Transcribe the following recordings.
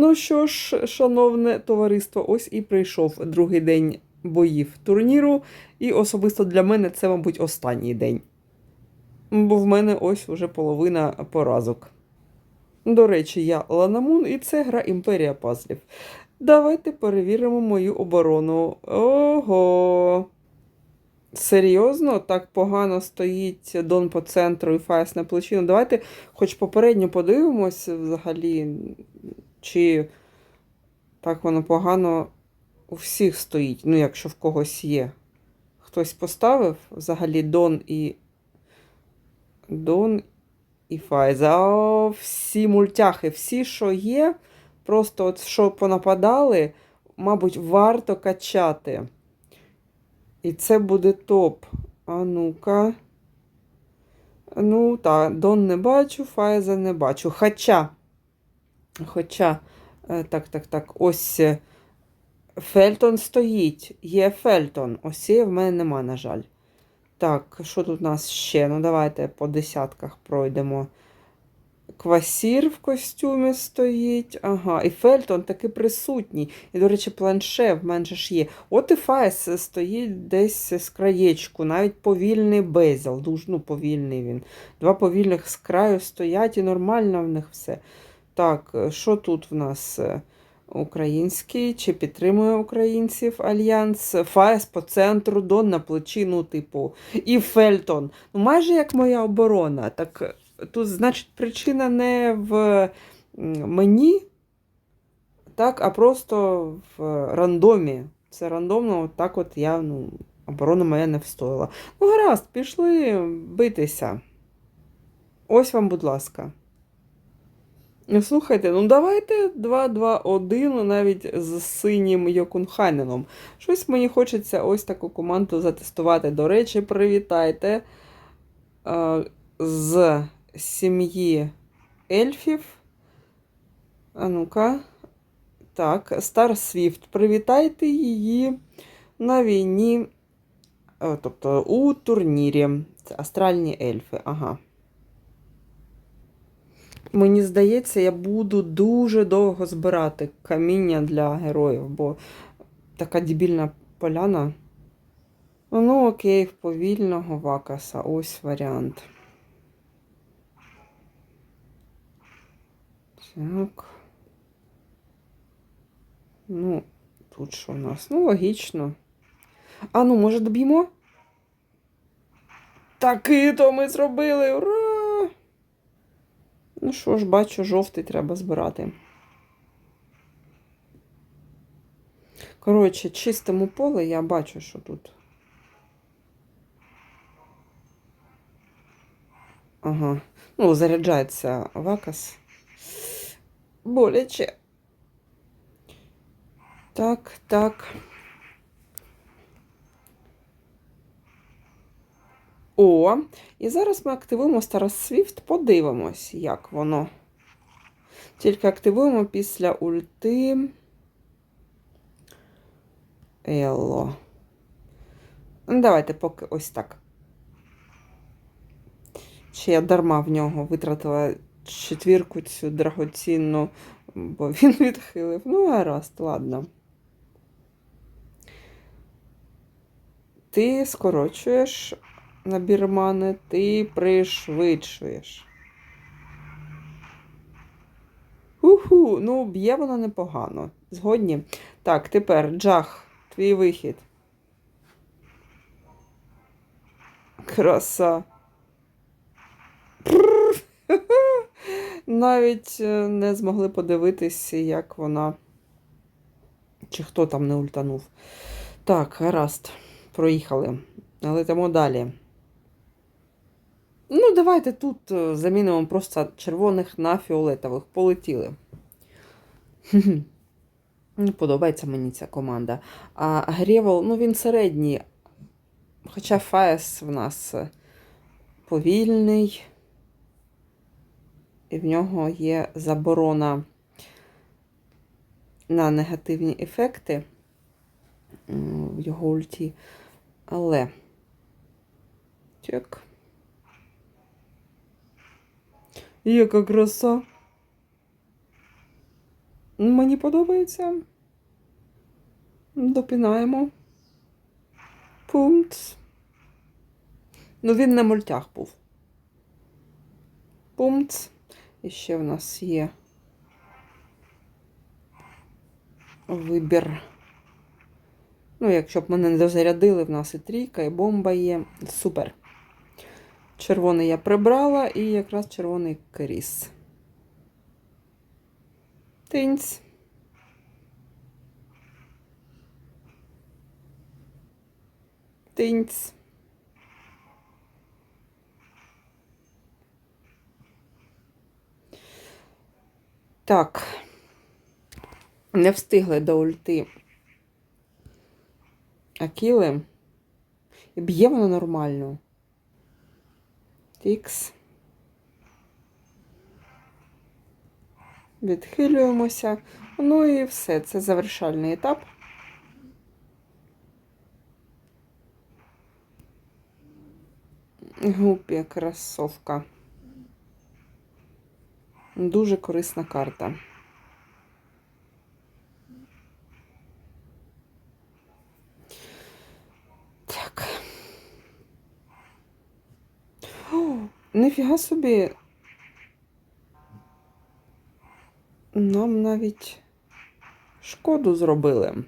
Ну що ж, шановне товариство, ось і прийшов другий день боїв турніру, і особисто для мене це, мабуть, останній день. Бо в мене ось уже половина поразок. До речі, я Ланамун, і це гра Імперія Пазлів. Давайте перевіримо мою оборону. Ого. Серйозно, так погано стоїть Дон по центру і Фаєс на плечі. Ну, давайте хоч попередньо подивимось взагалі, чи так воно погано у всіх стоїть. Ну, якщо в когось є. Хтось поставив взагалі Дон і. Дон і Файз. А всі мультяхи, всі, що є, просто от що понападали, мабуть, варто качати. І це буде топ. А ну-ка. Ну, так, Дон не бачу, Файза не бачу. Хоча. Хоча. е, Так, так, так. Ось е, Фельтон стоїть. Є Фельтон. Ось її в мене нема, на жаль. Так, що тут у нас ще? Ну, давайте по десятках пройдемо. Квасір в костюмі стоїть. Ага, і Фельтон таки присутній. І, до речі, планше в мене ж є. От і Файс стоїть десь з краєчку, навіть повільний безел. Дуже ну, повільний він. Два повільних з краю стоять і нормально в них все. Так, що тут в нас? Український, чи підтримує українців альянс, Фаєс по центру, Дон на плечі, ну, типу, і Фельтон. Ну, майже як моя оборона. Так тут, значить, причина не в мені, так, а просто в рандомі. Це рандомно, от так от я, ну, оборона моя не встояла. Ну, гаразд, пішли битися. Ось вам, будь ласка. Слухайте, ну давайте 2-2-1 навіть з синім Йокунхайненом. Щось мені хочеться ось таку команду затестувати. До речі, привітайте е, з сім'ї ельфів. А ну-ка. Так, Стар Свіфт. Привітайте її на війні, е, тобто у турнірі. Це астральні ельфи. Ага. Мені здається, я буду дуже довго збирати каміння для героїв, бо така дебільна поляна. Ну, окей, в повільного вакаса. Ось варіант. Так. Ну, тут що у нас? Ну, логічно. А ну, може, доб'ємо? Таки то ми зробили! Ура! Ну що ж, бачу, жовтий треба збирати. Коротше, чистимо поле, я бачу, що тут. Ага. Ну, заряджається вакас. Боляче. Так, так. О, і зараз ми активуємо Star Swift, подивимось, як воно. Тільки активуємо після ульти. Елло. Ну, давайте поки ось так. Чи я дарма в нього витратила четвірку цю драгоцінну, бо він відхилив. Ну, гаразд, ладно. Ти скорочуєш набір мани, ти пришвидшуєш. Уху, ну б'є воно непогано. Згодні. Так, тепер Джах, твій вихід. Краса. Навіть е, не змогли подивитися, як вона. Чи хто там не ультанув. Так, гаразд. Проїхали. Летимо далі. Ну, давайте тут е, замінимо просто червоних на фіолетових. Полетіли. Подобається мені ця команда. А Грєвол, ну він середній. Хоча Фаєс в нас е, повільний. І в нього є заборона на негативні ефекти в його ульті. Але. Так. Яка краса. Мені подобається. Допінаємо. Пункт. Ну, він на мультях був. Пункт. І ще в нас є вибір. Ну, якщо б мене не дозарядили, в нас і трійка, і бомба є. Супер. Червоний я прибрала і якраз червоний кріс. Тинць. Тинць. Так. Не встигли до ульти Акіли. Б'є воно нормально. Тікс. Відхилюємося. Ну і все. Це завершальний етап. Гупі красовка. Дуже корисна карта. Так. О, ніфіга собі. Нам навіть шкоду зробили.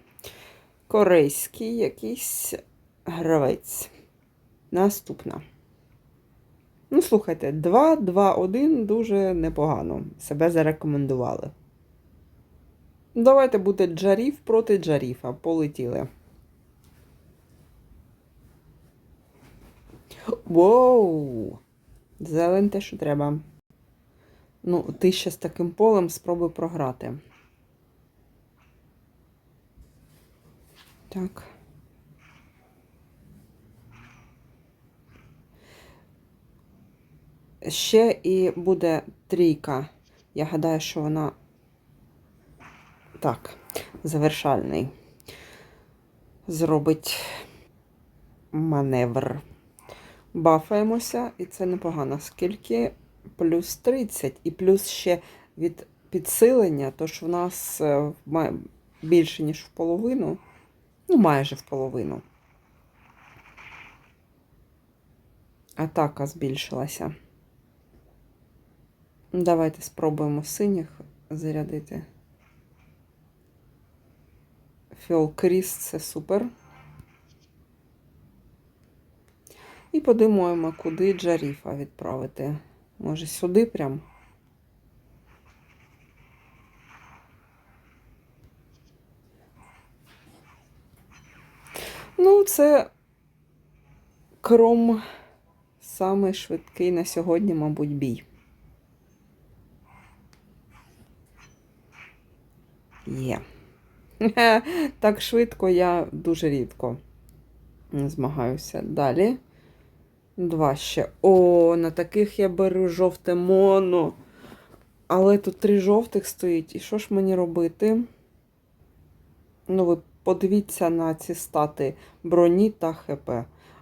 Корейський якийсь гравець. Наступна. Ну, слухайте, 2-2-1 дуже непогано. Себе зарекомендували. Давайте буде Джаріф проти Джаріфа. Полетіли. Воу! Зелень те, що треба. Ну, ти ще з таким полем спробуй програти. Так. Ще і буде трійка. Я гадаю, що вона так, завершальний. Зробить маневр. Бафаємося, і це непогано. Скільки? Плюс 30 і плюс ще від підсилення, тож в нас е, більше, ніж в половину. Ну, майже в половину. Атака збільшилася. Давайте спробуємо синіх зарядити. Фіол Кріс це супер. І подумаємо, куди Джаріфа відправити. Може, сюди прям. Ну, це кром самий швидкий на сьогодні, мабуть, бій. Є. Так швидко я дуже рідко змагаюся. Далі. Два ще. О, на таких я беру жовте моно. Але тут три жовтих стоїть. І що ж мені робити? Ну, ви подивіться на ці стати броні та ХП.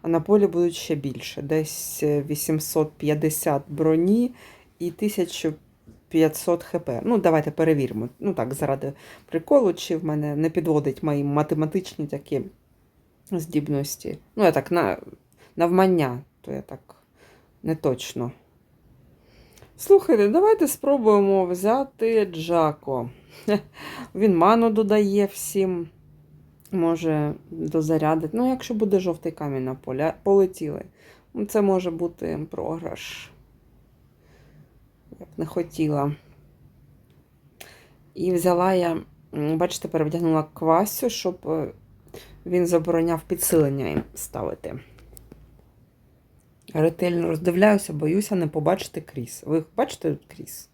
А на полі будуть ще більше. Десь е, 850 броні і 1500 хп. Ну, давайте перевіримо. Ну так, заради приколу, чи в мене не підводить мої математичні такі здібності. Ну, я так на навмання, то я так не точно. Слухайте, давайте спробуємо взяти Джако. Він ману додає всім. Може дозарядить. Ну, якщо буде жовтий камінь на полі, полетіли. Ну, Це може бути програш. Я б не хотіла. І взяла я, бачите, перевдягнула квасю, щоб е, він забороняв підсилення їм ставити. Ретельно роздивляюся, боюся не побачити кріс. Ви бачите кріс?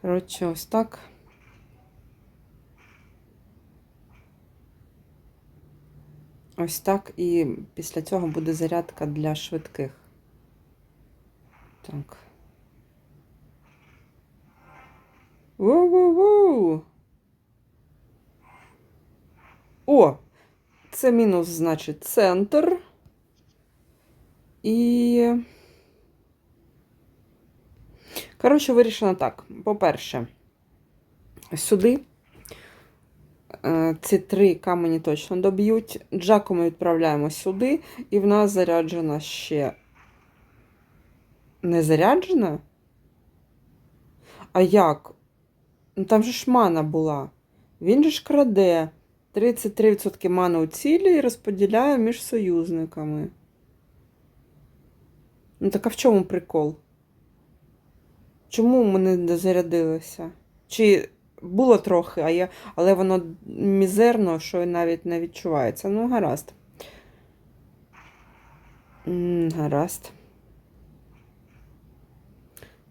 Коротше, ось так. Ось так. І після цього буде зарядка для швидких. Так. Воу-воу-воу! О! Це мінус, значить, центр. І. Коротше, вирішено так. По-перше, сюди е, ці три камені точно доб'ють. Джаку ми відправляємо сюди, і в нас заряджена ще. Не заряджена? А як? Ну там же ж мана була. Він же ж краде 33% мани у цілі і розподіляє між союзниками. Ну так а в чому прикол? Чому ми не дозарядилися? Чи було трохи, а я... але воно мізерно, що навіть не відчувається. Ну, гаразд. М, Гаразд.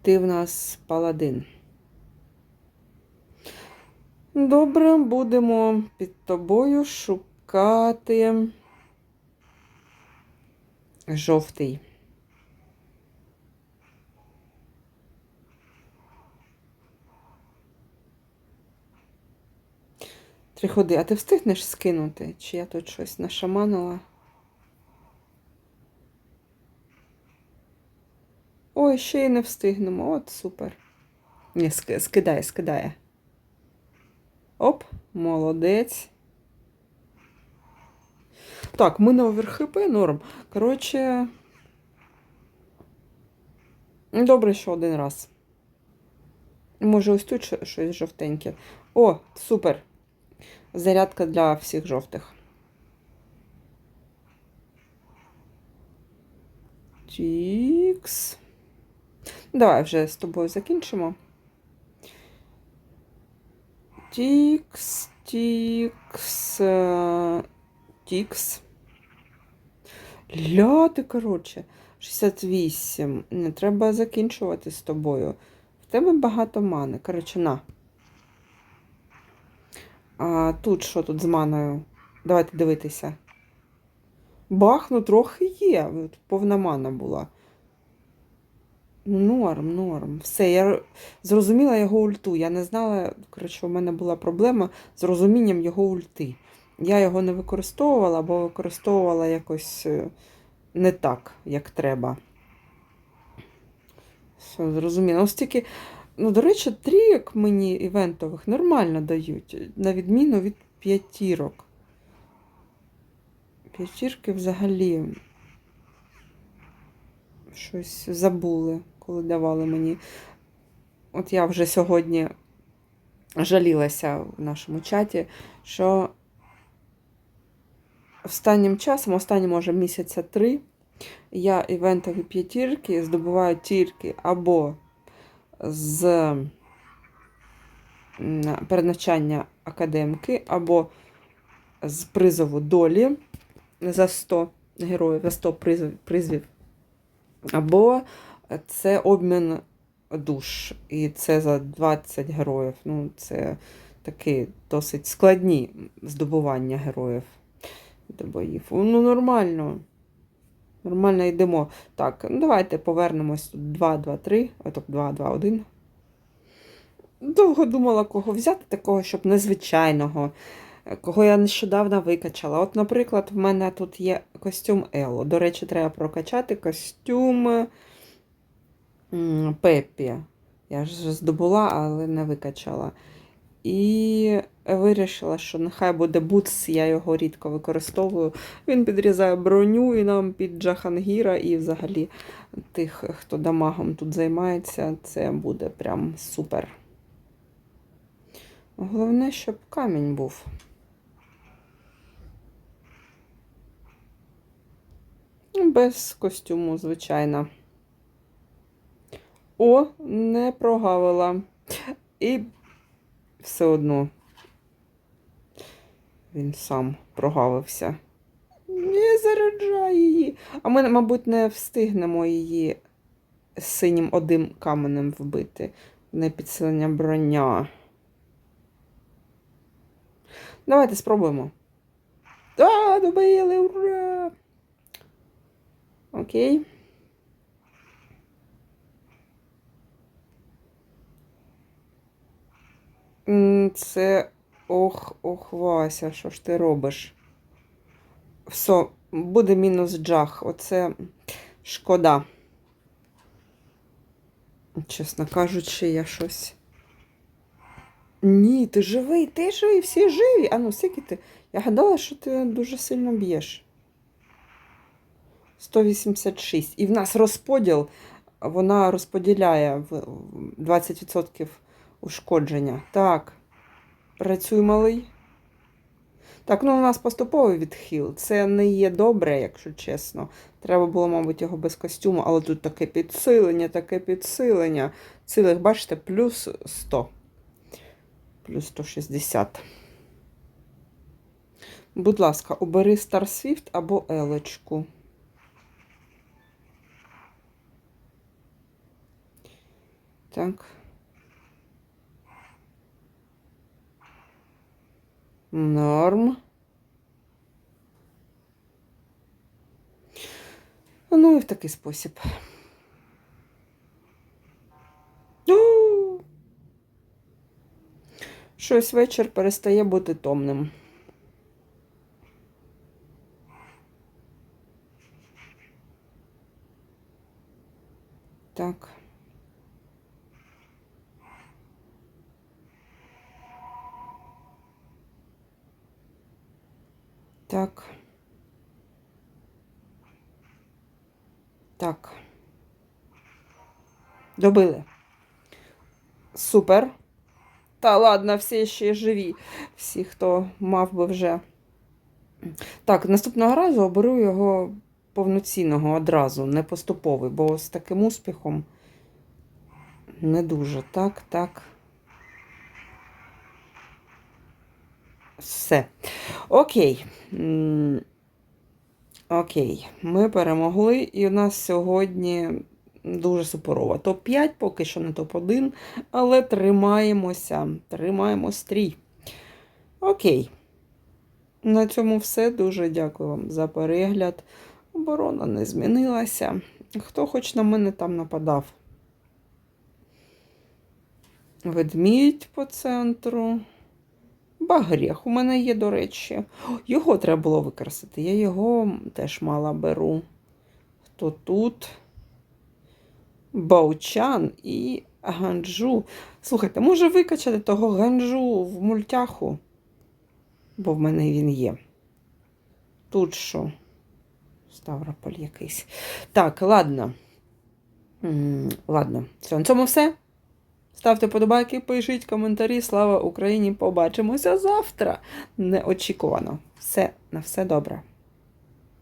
Ти в нас паладин. Добре, будемо під тобою шукати жовтий. Три ходи, а ти встигнеш скинути? Чи я тут щось нашаманила? Ой, ще й не встигнемо. От супер. Ні, скидає, скидає. Оп, молодець. Так, ми на оверхп норм. Коротше. Добре, що один раз. Може, ось тут щось жовтеньке. О, супер. Зарядка для всіх жовтих. Тікс. Давай вже з тобою закінчимо. Тікс, тікс, тікс. Ляти, коротше. 68. Не треба закінчувати з тобою. В тебе багато мани. Коротше, на. А тут що тут з маною? Давайте дивитися. Бах, ну трохи є. Повна мана була. Норм, норм. Все, я зрозуміла його ульту. Я не знала, коротше, у мене була проблема з розумінням його ульти. Я його не використовувала, бо використовувала якось е, не так, як треба. Все, зрозуміло. Ось тільки, ну, до речі, трійок мені івентових нормально дають, на відміну від п'ятірок. П'ятірки взагалі щось забули, коли давали мені. От я вже сьогодні жалілася в нашому чаті, що останнім часом, останні, може, місяця три, я івентові п'ятірки здобуваю тільки або з м, передначання академки, або з призову долі за 100 героїв, за 100 призов, призвів, або це обмін душ. І це за 20 героїв. Ну, це такі досить складні здобування героїв до боїв. Ну, нормально. Нормально йдемо. Так, ну давайте повернемось тут 2, 2, 3, отак 2, 2, 1. Довго думала, кого взяти, такого, щоб незвичайного, кого я нещодавно викачала. От, наприклад, в мене тут є костюм Ело. До речі, треба прокачати костюм Пеппі. Я ж здобула, але не викачала. І вирішила, що нехай буде бутс, я його рідко використовую. Він підрізає броню і нам під Джахангіра, і взагалі тих, хто дамагом тут займається, це буде прям супер. Головне, щоб камінь був. Без костюму, звичайно. О, не прогавила. І все одно він сам прогавився. Не заряджай її. А ми, мабуть, не встигнемо її синім одним каменем вбити. Не підсилення броня. Давайте спробуємо. А, добили, ура! Окей. Це ох, ох, Вася, що ж ти робиш? Все, буде мінус джах. Оце шкода. Чесно кажучи, я щось. Ні, ти живий, ти живий, всі живі. А ну, скільки ти? Я гадала, що ти дуже сильно б'єш. 186. І в нас розподіл, вона розподіляє в- в 20% ушкодження. Так. Працюй, малий. Так, ну у нас поступовий відхил. Це не є добре, якщо чесно. Треба було, мабуть, його без костюму, але тут таке підсилення, таке підсилення. Цілих, бачите, плюс 100. Плюс 160. Будь ласка, обери Star Swift або Елечку. Так. Норм. Ну і в такий спосіб. Щось вечір перестає бути томним. Так. Так. Так. Добили. Супер. Та ладно, всі ще живі. Всі, хто мав би вже. Так, наступного разу оберу його повноцінного одразу, не поступовий, бо з таким успіхом не дуже. Так, так. Все. Окей. Окей. Ми перемогли, і у нас сьогодні дуже суперово. Топ-5, поки що не топ-1, але тримаємося. Тримаємо стрій. Окей. На цьому все. Дуже дякую вам за перегляд. Оборона не змінилася. Хто хоч на мене там нападав? Ведмідь по центру. Багрєх у мене є, до речі. Його треба було використати. Я його теж мала беру. Хто тут? Баучан і Ганджу. Слухайте, може викачати того Ганджу в мультяху? Бо в мене він є. Тут що? Ставрополь якийсь. Так, ладно. Ладно, все, на цьому все. Ставте подобайки, пишіть коментарі. Слава Україні! Побачимося завтра. Неочікувано. Все, на все добре.